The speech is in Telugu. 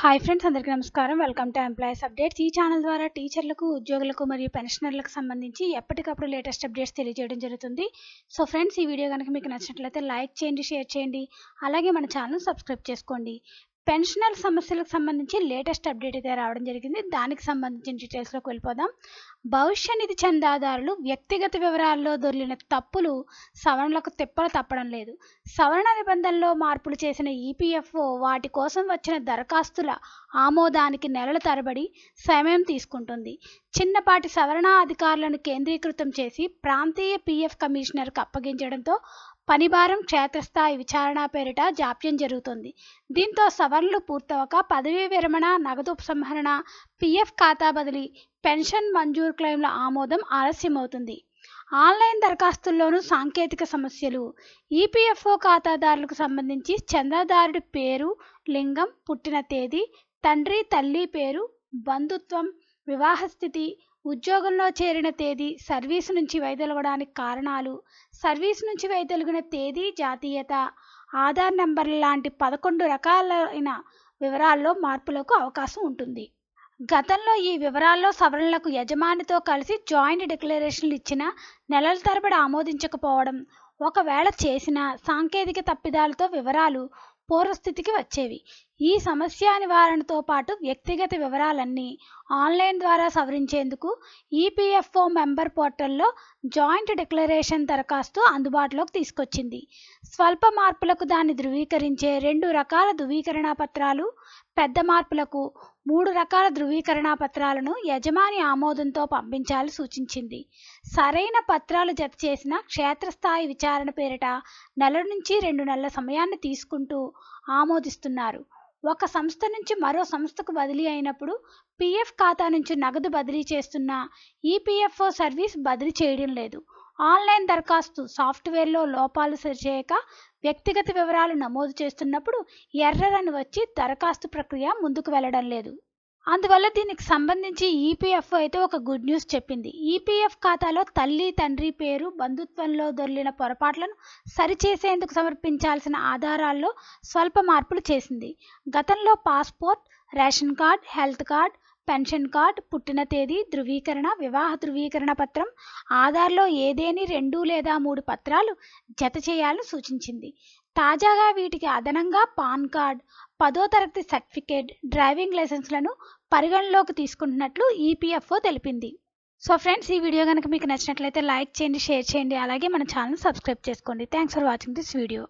హాయ్ ఫ్రెండ్స్ అందరికీ నమస్కారం. వెల్కమ్ టు ఎంప్లాయీస్ అప్డేట్స్ ఈ ఛానల్ ద్వారా టీచర్లకు ఉద్యోగులకు మరియు పెన్షనర్లకు సంబంధించి ఎప్పటికప్పుడు లేటెస్ట్ అప్డేట్స్ తెలియజేయడం జరుగుతుంది. సో ఫ్రెండ్స్ ఈ వీడియో కనుక మీకు నచ్చినట్లయితే లైక్ చేయండి షేర్ చేయండి. అలాగే మన ఛానల్ సబ్స్క్రైబ్ చేసుకోండి. పెన్షనర్ సమస్యలకు సంబంధించి లేటెస్ట్ అప్డేట్ అయితే రావడం జరిగింది. దానికి సంబంధించిన డీటెయిల్స్లోకి వెళ్ళిపోదాం. భవిష్య నిధి చందాదారులు వ్యక్తిగత వివరాల్లో దొరికిన తప్పులు సవరణలకు తిప్పలు తప్పడం లేదు. సవరణ నిబంధనలో మార్పులు చేసిన ఈపీఎఫ్ఓ వాటి కోసం వచ్చిన దరఖాస్తుల ఆమోదానికి నెలల తరబడి సమయం తీసుకుంటుంది. చిన్నపాటి సవరణ అధికారులను కేంద్రీకృతం చేసి ప్రాంతీయ పీఎఫ్ కమిషనర్కు అప్పగించడంతో పనిభారం క్షేత్రస్థాయి విచారణ పేరిట జాప్యం జరుగుతుంది. దీంతో సవరణలు పూర్తవక పదవీ విరమణ నగదు ఉపసంహరణ పీఎఫ్ ఖాతా బదిలీ పెన్షన్ మంజూరు క్లెయిమ్ల ఆమోదం ఆలస్యమవుతుంది. ఆన్లైన్ దరఖాస్తుల్లోనూ సాంకేతిక సమస్యలు. ఈపీఎఫ్ఓ ఖాతాదారులకు సంబంధించి చందాదారుడి పేరు లింగం పుట్టిన తేదీ తండ్రి తల్లి పేరు బంధుత్వం వివాహ స్థితి ఉద్యోగంలో చేరిన తేదీ సర్వీసు నుంచి వైదొలగడానికి కారణాలు సర్వీస్ నుంచి వైదొలిగిన తేదీ జాతీయత ఆధార్ నెంబర్ల లాంటి పదకొండు రకాలైన వివరాల్లో మార్పులకు అవకాశం ఉంటుంది. గతంలో ఈ వివరాల్లో సవరణలకు యజమానితో కలిసి జాయింట్ డిక్లరేషన్లు ఇచ్చిన నెలల తరబడి ఆమోదించకపోవడం ఒకవేళ చేసిన సాంకేతిక తప్పిదాలతో వివరాలు పూర్వస్థితికి వచ్చేవి. ఈ సమస్య నివారణతో పాటు వ్యక్తిగత వివరాలన్నీ ఆన్లైన్ ద్వారా సవరించేందుకు ఈపీఎఫ్ఓ మెంబర్ పోర్టల్లో జాయింట్ డిక్లరేషన్ దరఖాస్తు అందుబాటులోకి తీసుకొచ్చింది. స్వల్ప మార్పులకు దాన్ని ధృవీకరించే రెండు రకాల ధృవీకరణ పత్రాలు పెద్ద మార్పులకు మూడు రకాల ధృవీకరణ పత్రాలను యజమాని ఆమోదంతో పంపించాలని సూచించింది. సరైన పత్రాలు జత చేసిన క్షేత్రస్థాయి విచారణ పేరిట నెల నుంచి రెండు నెలల సమయాన్ని తీసుకుంటూ ఆమోదిస్తున్నారు. ఒక సంస్థ నుంచి మరో సంస్థకు బదిలీ అయినప్పుడు పీఎఫ్ ఖాతా నుంచి నగదు బదిలీ చేస్తున్న ఈపీఎఫ్ఓ సర్వీస్ బదిలీ చేయడం లేదు. ఆన్లైన్ దరఖాస్తు సాఫ్ట్వేర్లో లోపాలు సరిచేయక వ్యక్తిగత వివరాలు నమోదు చేస్తున్నప్పుడు ఎర్రర్ అని వచ్చి దరఖాస్తు ప్రక్రియ ముందుకు వెళ్ళడం లేదు. అందువల్ల దీనికి సంబంధించి ఈపీఎఫ్ఓ అయితే ఒక గుడ్ న్యూస్ చెప్పింది. ఈపీఎఫ్ ఖాతాలో తల్లి తండ్రి పేరు బంధుత్వంలో దొరిలిన పొరపాట్లను సరిచేసేందుకు సమర్పించాల్సిన ఆధారాల్లో స్వల్ప మార్పులు చేసింది. గతంలో passport ration card health card pension card పుట్టిన తేదీ ధృవీకరణ వివాహ ధృవీకరణ పత్రం ఆధార్లో ఏదేని రెండు లేదా మూడు పత్రాలు జత చేయాలని సూచించింది. తాజాగా వీటికి అదనంగా పాన్ కార్డ్ పదో తరగతి సర్టిఫికేట్ డ్రైవింగ్ లైసెన్స్లను పరిగణలోకి తీసుకుంటున్నట్లు ఈపీఎఫ్ఓ తెలిపింది. సో ఫ్రెండ్స్ ఈ వీడియో కనుక మీకు నచ్చినట్లయితే లైక్ చేయండి షేర్ చేయండి అలాగే మన ఛానల్ సబ్స్క్రైబ్ చేసుకోండి. Thanks for watching this video.